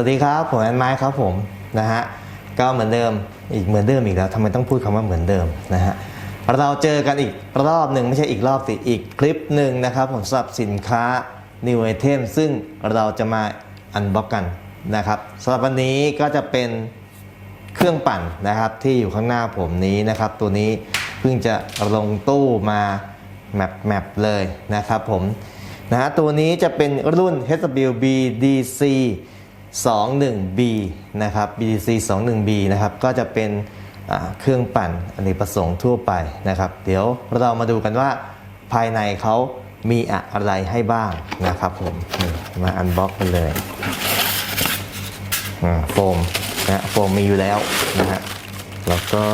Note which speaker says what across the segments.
Speaker 1: วัสดีครับ ผมแอนไม้ครับผมนะฮะก็เหมือนเดิมอีกเหมือนเดิมอีกแล้วทำไมต้องพูดคำว่าเหมือนเดิมนะฮะเราเจอกันอีกรอบหนึ่งไม่ใช่อีกรอบสิอีกคลิปหนึ่งนะครับผมสำหรับสินค้า New Item ซึ่งเราจะมาอันบ็อกกันนะครับสำหรับวันนี้ก็จะเป็นเครื่องปั่นนะครับที่อยู่ข้างหน้าผมนี้นะครับ ตัวนี้เพิ่งจะลงตู้มาแมปแมปเลยนะครับผมนะฮะตัวนี้จะเป็นรุ่น HWB DC 21B นะครับ BDC 21B นะครับ ก็จะเป็นเครื่องปั่นอเนกประสงค์ทั่วไปนะครับ เดี๋ยวเรามาดูกันว่าภายในเขามีอะไรให้บ้างนะครับผมมาอันบ็อกกันเลยโฟมนะโฟมมีอยู่แล้วนะฮะแล้วก็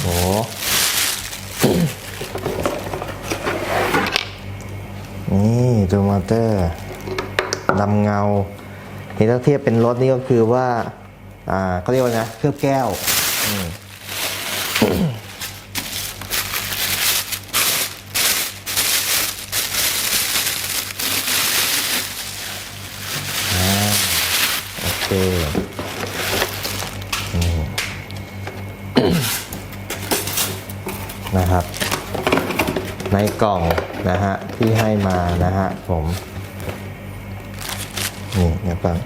Speaker 1: โหนี่ตัวมอเตอร์ ลำเงานี่ถ้าเทียบเป็นรถนี่ก็คือว่า อ่าเขาเรียกว่านะเคลือบแก้วอืมอ่าโอเคอืมนะครับ ในกล่องนะฮะที่ให้มานะฮะผม นี่นะครับ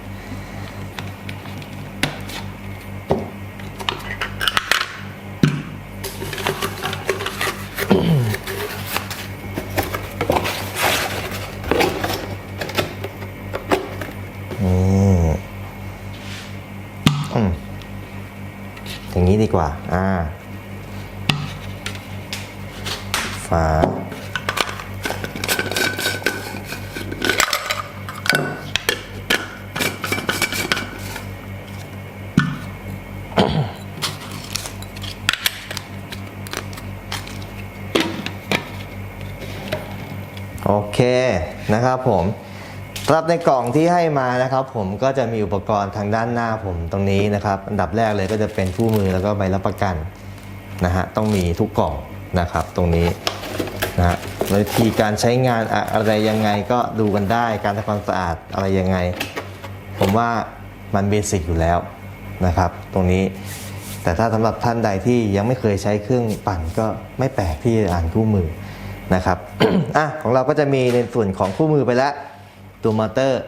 Speaker 1: นี่อืมอย่างนี้ดีกว่า อ่า โอเคนะครับผมสำหรับในกล่องที่ให้มานะครับ ผมก็จะมีอุปกรณ์ทางด้านหน้าผมตรงนี้นะครับ อันดับแรกเลยก็จะเป็นคู่มือแล้วก็ใบรับประกันนะฮะต้องมีทุกกล่องนะครับ ตรงนี้นะฮะวิธีการใช้งานอะอะไรยังไงก็ดูกันได้การทำความสะอาดอะไรยังไง ผมว่ามันเบสิกอยู่แล้วนะครับ ตรงนี้แต่ถ้าสำหรับท่านใดที่ยังไม่เคยใช้เครื่องปั่นก็ไม่แปลกที่จะอ่านคู่มือ นะครับอะของเราก็จะมีในส่วนของคู่มือไปแล้ว ตัวมอเตอร์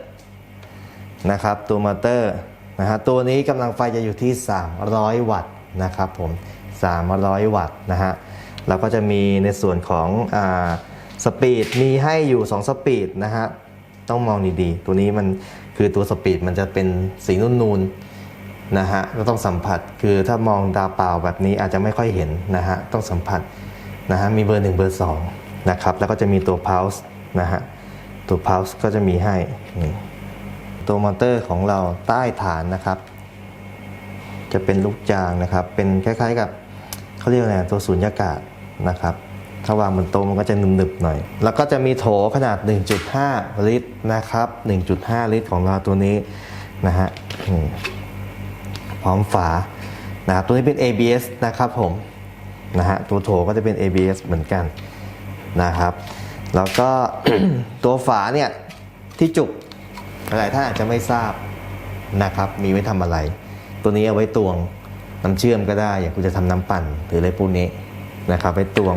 Speaker 1: นะครับ ตัวมอเตอร์นะฮะตัวนี้กำลังไฟจะอยู่ที่ 300 วัตต์นะครับผม300 วัตต์นะฮะแล้วก็จะมีในส่วนของอ่าสปีดมีให้อยู่2สปีดนะฮะต้องมองดีๆ ตัวนี้มันคือตัวสปีดมันจะเป็นสีนุ่นๆนะฮะก็ต้องสัมผัสคือถ้ามองตาเปล่าแบบนี้อาจจะไม่ค่อยเห็นนะฮะต้องสัมผัสนะฮะมีเบอร์ 1 เบอร์ 2 นะครับ แล้วก็จะมีตัว pulse นะฮะ ตัว pulse ก็จะมีให้ ตัวมอเตอร์ของเราใต้ฐานนะครับ จะเป็นลูกจางนะครับ เป็นคล้ายๆกับเขาเรียกอะไรตัวสูญญากาศนะครับ ถ้าวางบนโต๊ะมันก็จะหนึบๆหน่อย แล้วก็จะมีโถขนาด 1.5 ลิตรนะครับ 1.5 ลิตรของเราตัวนี้นะฮะพร้อมฝานะครับตัวนี้เป็น ABS นะครับผมนะฮะตัวโถก็จะเป็น ABS เหมือนกัน นะครับ แล้วก็ตัวฝาเนี่ยที่จุกหลายท่านอาจจะไม่ทราบนะครับ มีไว้ทำอะไร ตัวนี้เอาไว้ตวงน้ำเชื่อมก็ได้ อย่างคุณจะทำน้ำปั่นหรืออะไรพวกนี้นะครับไว้ตวง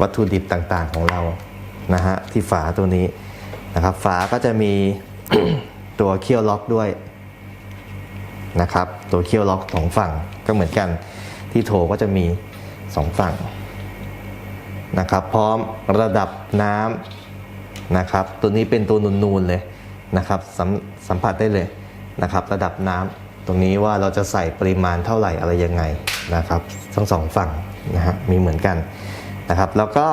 Speaker 1: วัตถุดิบต่างๆของเรานะฮะที่ฝาตัวนี้นะครับ ฝาก็จะมีตัวเคี่ยวล็อกด้วยนะครับ ตัวเคี่ยวล็อกสองฝั่งก็เหมือนกันที่โถก็จะมีสองฝั่ง นะครับ พร้อมระดับน้ำนะครับ ตัวนี้เป็นตัวนูนๆเลยนะครับสัมสัมผัสได้เลยนะครับ ระดับน้ำตรงนี้ว่าเราจะใส่ปริมาณเท่าไหร่อะไรยังไงนะครับ ทั้งสองฝั่งนะฮะมีเหมือนกันนะครับ แล้วก็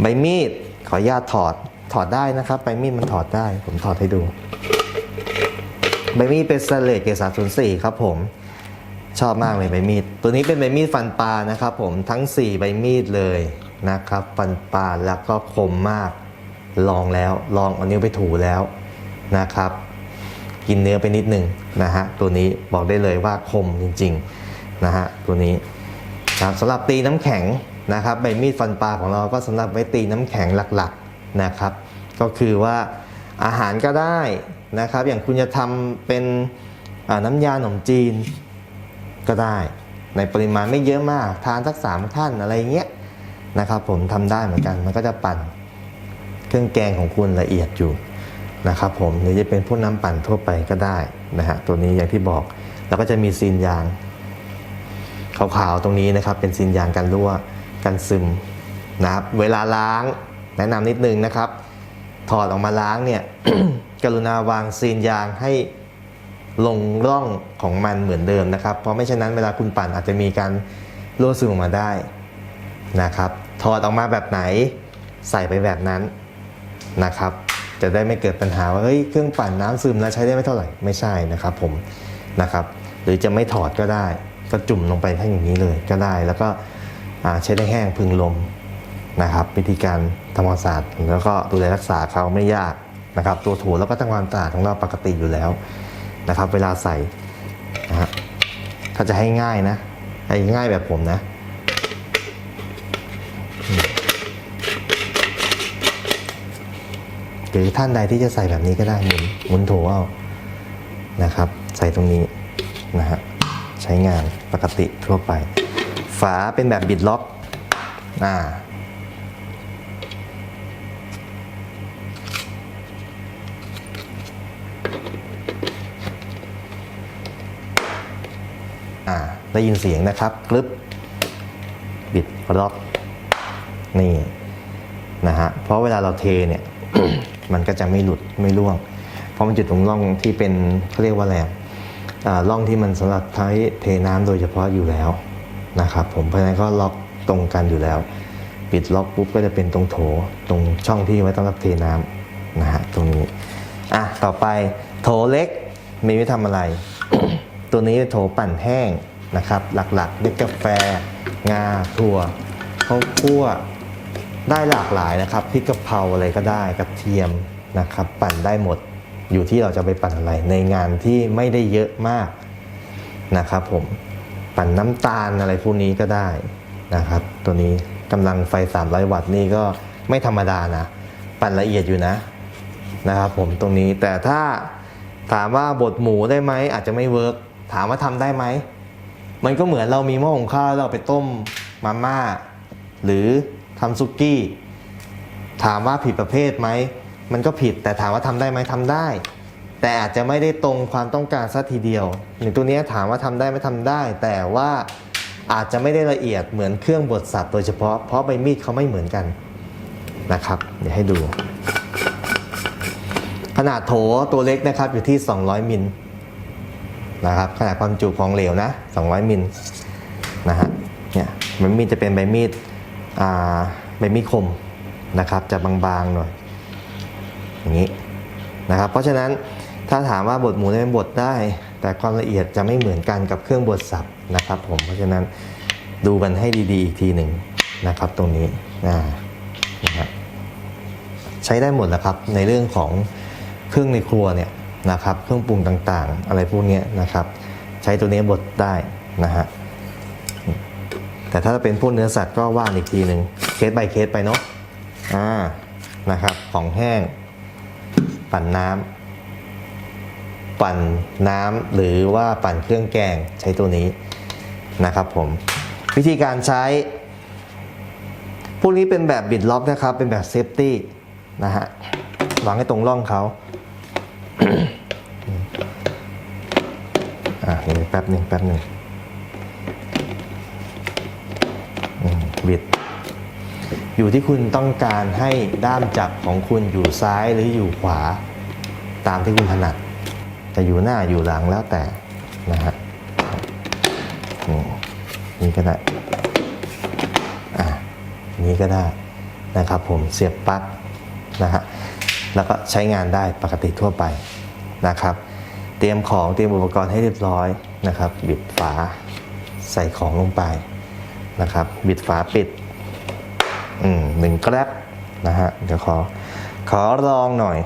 Speaker 1: ใบมีดขออนุญาตถอดถอดได้นะครับ ใบมีดมันถอดได้ ผมถอดให้ดูใบมีดเป็นสเลตเกสาศูนย์สี่ครับผมชอบมากเลยใบมีด ตัวนี้เป็นใบมีดฟันปลานะครับผมทั้ง 4 ใบมีดเลย นะครับฟันปลาแล้วก็คมมากลองแล้วลองเอานิ้วไปถูแล้วนะครับ กินเนื้อไปนิดหนึ่งนะฮะตัวนี้บอกได้เลยว่าคมจริงๆนะฮะตัวนี้ครับสำหรับตีน้ำแข็งนะครับใบมีดฟันปลาของเราก็สำหรับไว้ตีน้ำแข็งหลักๆนะครับ ก็คือว่าอาหารก็ได้นะครับ อย่างคุณจะทำเป็นน้ำยาขนมจีนก็ได้ ในปริมาณไม่เยอะมากทานสักสามท่านอะไรเงี้ย นะครับผมทำได้เหมือนกันมันก็จะปั่นเครื่องแกงของคุณละเอียดอยู่นะครับผมหรือจะเป็นพวกน้ำปั่นทั่วไปก็ได้นะฮะตัวนี้อย่างที่บอกแล้วก็จะมีซีนยางขาวๆตรงนี้นะครับ เป็นซีนยางกันรั่วกันซึมนะครับเวลาล้างแนะนำนิดนึงนะครับ ถอดออกมาล้างเนี่ยกรุณาวางซีนยางให้ลงร่องของมันเหมือนเดิมนะครับ เพราะไม่เช่นนั้นเวลาคุณปั่นอาจจะมีการรั่วซึมออกมาได้นะครับ ถอดออกมาแบบไหน ใส่ไปแบบนั้นนะครับ จะได้ไม่เกิดปัญหาว่าเฮ้ยเครื่องปั่นน้ำซึมแล้วใช้ได้ไม่เท่าไหร่ไม่ใช่นะครับผมนะครับ หรือจะไม่ถอดก็ได้ ก็จุ่มลงไปทั้งอย่างนี้เลยก็ได้ แล้วก็ใช้ได้แห้งพึงลมนะครับ วิธีการทำความสะอาดแล้วก็ดูแลรักษาเขาไม่ยากนะครับ ตัวถูแล้วก็ทำความสะอาดของเราปกติอยู่แล้วนะครับ เวลาใส่นะฮะถ้าจะให้ง่ายนะให้ง่ายแบบผมนะ หรือท่านใดที่จะใส่แบบนี้ก็ได้หมุนหมุนโถเอานะครับ ใส่ตรงนี้นะฮะใช้งานปกติทั่วไป ฝาเป็นแบบบิดล็อกอ่าอ่าได้ยินเสียงนะครับกรึบบิดล็อกนี่นะฮะเพราะเวลาเราเทเนี่ย มันก็จะไม่หลุดไม่ร่วง เพราะมันจุดตรงร่องที่เป็นเขาเรียกว่าอะไรอะอ่าร่องที่มันสำหรับใช้เทน้ำโดยเฉพาะอยู่แล้วนะครับผมเพราะฉะนั้นก็ล็อกตรงกันอยู่แล้ว ปิดล็อกปุ๊บก็จะเป็นตรงโถตรงช่องที่ไว้สำหรับเทน้ำนะฮะตรงนี้อะต่อไปโถเล็กมีไว้ทำอะไร ตัวนี้โถปั่นแห้งนะครับ หลักๆด้วยกาแฟ งาถั่วข้าวคั่ว ได้หลากหลายนะครับพริกกะเพราอะไรก็ได้กระเทียมนะครับ ปั่นได้หมดอยู่ที่เราจะไปปั่นอะไรในงานที่ไม่ได้เยอะมากนะครับผมปั่นน้ำตาลอะไรพวกนี้ก็ได้นะครับ ตัวนี้กำลังไฟ 300 วัตต์นี่ก็ไม่ธรรมดานะ ปั่นละเอียดอยู่นะนะครับผมตรงนี้แต่ถ้าถามว่าบดหมูได้ไหมอาจจะไม่เวิร์กถามว่าทำได้ไหมมันก็เหมือนเรามีหม้อหุงข้าวแล้วเราไปต้มมาม่าหรือ ทำซุกี้ ถามว่าผิดประเภทไหม มันก็ผิดแต่ถามว่าทำได้ไหมทำได้ แต่อาจจะไม่ได้ตรงความต้องการสัทีเดียวอย่งตัวนี้ถามว่าทำได้ไม่ทำได้ แต่ว่าอาจจะไม่ได้ละเอียดเหมือนเครื่องบดสับโดยเฉพาะเพราะใบมีดเขาไม่เหมือนกันนะครับ เดี๋ยวให้ดู ขนาดโถตัวเล็กนะครับอยู่ที่ 200มิลนะครับขนาดความจุของเหลวนะ 200มิลนะฮะเนี่ยใบมีดจะเป็นใบมีด อ่าใบมีดคมนะครับจะบางๆหน่อยอย่างนี้นะครับ เพราะฉะนั้นถ้าถามว่าบดหมูได้ไหมบดได้ แต่ความละเอียดจะไม่เหมือนกันกับเครื่องบดสับนะครับ ผมเพราะฉะนั้นดูกันให้ดีๆอีกทีหนึ่งนะครับ ตรงนี้นะฮะใช้ได้หมดแหละครับในเรื่องของเครื่องในครัวเนี่ยนะครับ เครื่องปรุงต่างๆ อะไรพวกนี้นะครับ ใช้ตัวนี้บดได้นะฮะ แต่ถ้าเป็นพวกเนื้อสัตว์ก็ว่านอีกทีหนึ่งเคส by เคสไปเนาะอ่านะครับ ของแห้ง ปั่นน้ำปั่นน้ำหรือว่าปั่นเครื่องแกงใช้ตัวนี้นะครับผม วิธีการใช้ พวกนี้เป็นแบบบิดล็อกนะครับ เป็นแบบเซฟตี้นะฮะวางให้ตรงร่องเขาอะเดี๋ยวแป๊บหนึ่งแป๊บหนึ่ง อยู่ที่คุณต้องการให้ด้ามจับของคุณอยู่ซ้ายหรืออยู่ขวา ตามที่คุณถนัดจะอยู่หน้าอยู่หลังแล้วแต่นะฮะนี่ก็ได้อะนี้ก็ได้นะครับผมเสียบปลั๊กนะฮะแล้วก็ใช้งานได้ปกติทั่วไปนะครับ เตรียมของเตรียมอุปกรณ์ให้เรียบร้อยนะครับ บิดฝาใส่ของลงไปนะครับ บิดฝาปิด อืมหนึ่งแกร็บนะฮะเดี๋ยวขอขอลองหน่อย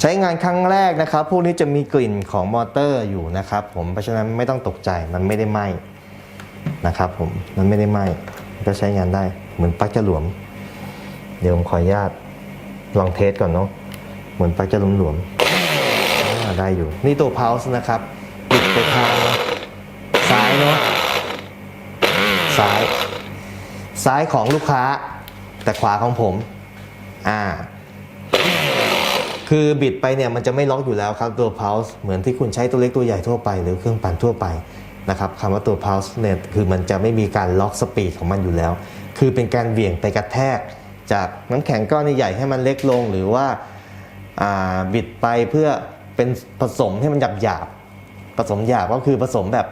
Speaker 1: ใช้งานครั้งแรกนะครับ พวกนี้จะมีกลิ่นของมอเตอร์อยู่นะครับ ผมเพราะฉะนั้นไม่ต้องตกใจมันไม่ได้ไหม้นะครับ ผมมันไม่ได้ไหม้ก็ใช้งานได้เหมือนปลั๊กจะหลวม เดี๋ยวผมขออนุญาตลองเทสก่อนเนาะเหมือนปลั๊กจะหลวมๆอ่าได้อยู่ นี่ตัว pulse นะครับบิดไปทางซ้ายเนาะซ้าย ซ้ายของลูกค้า แต่ขวาของผม อ่า คือบิดไปเนี่ยมันจะไม่ล็อกอยู่แล้วครับตัว pulse เหมือนที่คุณใช้ตัวเล็กตัวใหญ่ทั่วไป หรือเครื่องปั่นทั่วไปนะครับคำว่าตัว pulse เนี่ยคือมันจะไม่มีการล็อกสปีดของมันอยู่แล้ว คือเป็นการเหวี่ยงไปกระแทก จากน้ำแข็งก้อนใหญ่ให้มันเล็กลง หรือว่าบิดไปเพื่อเป็นผสมให้มันหยาบหยาบผสมหยาบก็คือผสมแบบ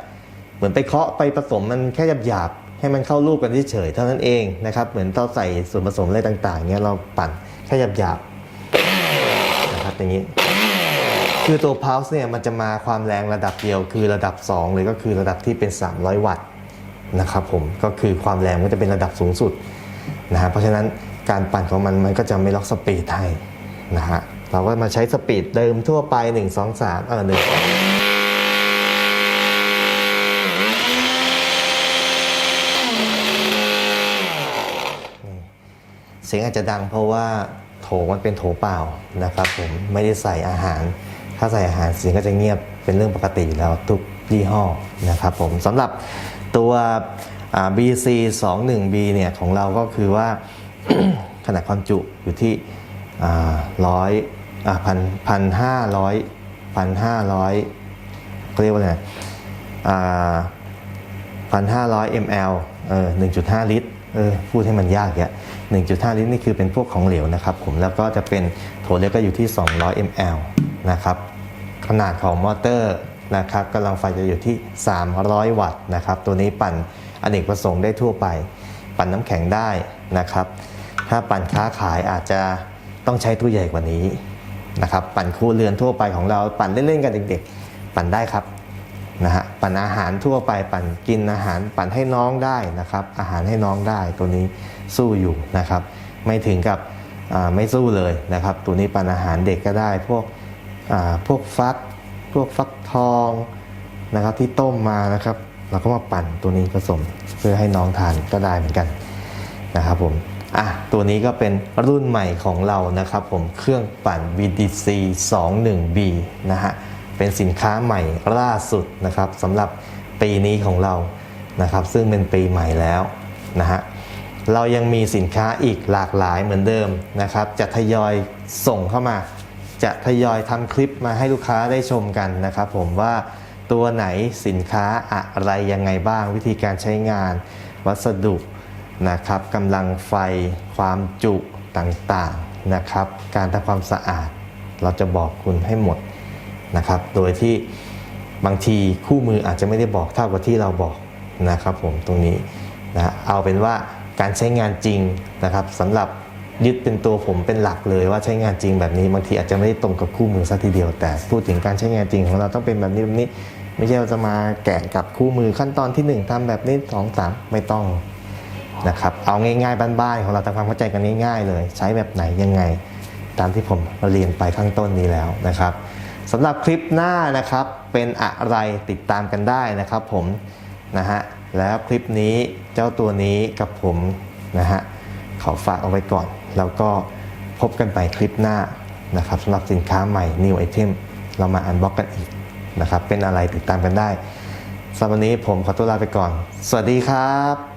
Speaker 1: เหมือนไปเคาะไปผสมมันแค่หยาบหยาบ ให้มันเข้ารูปกันเฉยเท่านั้นเองนะครับ เหมือนเราใส่ส่วนผสมอะไรต่างๆเนี่ยเราปั่นแค่หยาบๆนะครับอย่างนี้ คือตัวพาวส์เนี่ยมันจะมาความแรงระดับเดียว คือระดับ 2 เลยก็คือระดับที่เป็น 300 วัตต์นะครับผมก็คือความแรงก็จะเป็นระดับสูงสุดนะฮะเพราะฉะนั้นการปั่นของมันมันก็จะไม่ล็อกสปีดให้นะฮะเราก็มาใช้สปีดเดิมทั่วไป 1 2 3เออ1 สียงอาจจะดังเพราะว่าโถมันเป็นโถเปล่านะครับผมไม่ได้ใส่อาหาร ถ้าใส่อาหารเสียงก็จะเงียบเป็นเรื่องปกติอยู่แล้วทุกยี่ห้อนะครับผมสำหรับตัวอ่า BC 2 1 B เนี่ยของเราก็คือว่าขนาดความจุอยู่ที่ร้อยพันพันห้าร้อยพันห้าร้อยเขาเรียกว่าไงพันห้าร้อยมลเออหนึ่งจุดห้าลิตรเออพูดให้มันยากอะ หนึ่งจุดห้าลิตรนี่คือเป็นพวกของเหลวนะครับผมแล้วก็จะเป็นโถเล็กก็อยู่ที่ 200 ml นะครับขนาดของมอเตอร์นะครับกำลังไฟจะอยู่ที่ 300 วัตต์นะครับตัวนี้ปั่นอเนกประสงค์ได้ทั่วไป ปั่นน้ำแข็งได้นะครับ ถ้าปั่นค้าขายอาจจะต้องใช้ตู้ใหญ่กว่านี้นะครับปั่นครัวเรือนทั่วไปของเราปั่นเล่นๆกันเด็กๆ ปั่นได้ครับนะฮะปั่นอาหารทั่วไปปั่นกินอาหาร ปั่นให้น้องได้นะครับอาหารให้น้องได้ตัวนี้ สู้อยู่นะครับ ไม่ถึงกับไม่สู้เลยนะครับ ตัวนี้ปั่นอาหารเด็กก็ได้พวกพวกฟัก พวกฟักทองนะครับที่ต้มมานะครับ เราก็มาปั่นตัวนี้ผสมเพื่อให้น้องทานก็ได้เหมือนกันนะครับผมอะตัวนี้ก็เป็นรุ่นใหม่ของเรานะครับ ผมเครื่องปั่น VDC 21B นะฮะเป็นสินค้าใหม่ล่าสุดนะครับสำหรับปีนี้ของเรานะครับ ซึ่งเป็นปีใหม่แล้วนะฮะ เรายังมีสินค้าอีกหลากหลายเหมือนเดิมนะครับ จะทยอยส่งเข้ามา จะทยอยทำคลิปมาให้ลูกค้าได้ชมกันนะครับ ผมว่าตัวไหนสินค้าอะไรยังไงบ้าง วิธีการใช้งาน วัสดุนะครับกำลังไฟความจุต่างๆนะครับ การทำความสะอาด เราจะบอกคุณให้หมดนะครับ โดยที่บางทีคู่มืออาจจะไม่ได้บอกเท่ากับที่เราบอกนะครับ ผมตรงนี้นะเอาเป็นว่า การใช้งานจริงนะครับสำหรับยึดเป็นตัวผมเป็นหลักเลยว่าใช้งานจริงแบบนี้บางทีอาจจะไม่ได้ตรงกับคู่มือซะทีเดียว แต่พูดถึงการใช้งานจริงของเราต้องเป็นแบบนี้แบบนี้ ไม่ใช่เราจะมาแกะกับคู่มือขั้นตอนที่หนึ่งทำแบบนี้สองสามไม่ต้องนะครับเอาง่ายๆบ้านๆของเราทำความเข้าใจกันง่ายๆเลย ใช้แบบไหนยังไง ตามที่ผมเรียนไปข้างต้นนี้แล้วนะครับสำหรับคลิปหน้านะครับเป็นอะไรติดตามกันได้นะครับผมนะฮะ แล้วคลิปนี้เจ้าตัวนี้กับผมนะฮะขอฝากเอาไว้ก่อน แล้วก็พบกันไปคลิปหน้านะครับสำหรับสินค้าใหม่ New Item เรามาอันบ็อกกันอีกนะครับ เป็นอะไรติดตามกันได้สำหรับวันนี้ผมขอตัวลาไปก่อน สวัสดีครับ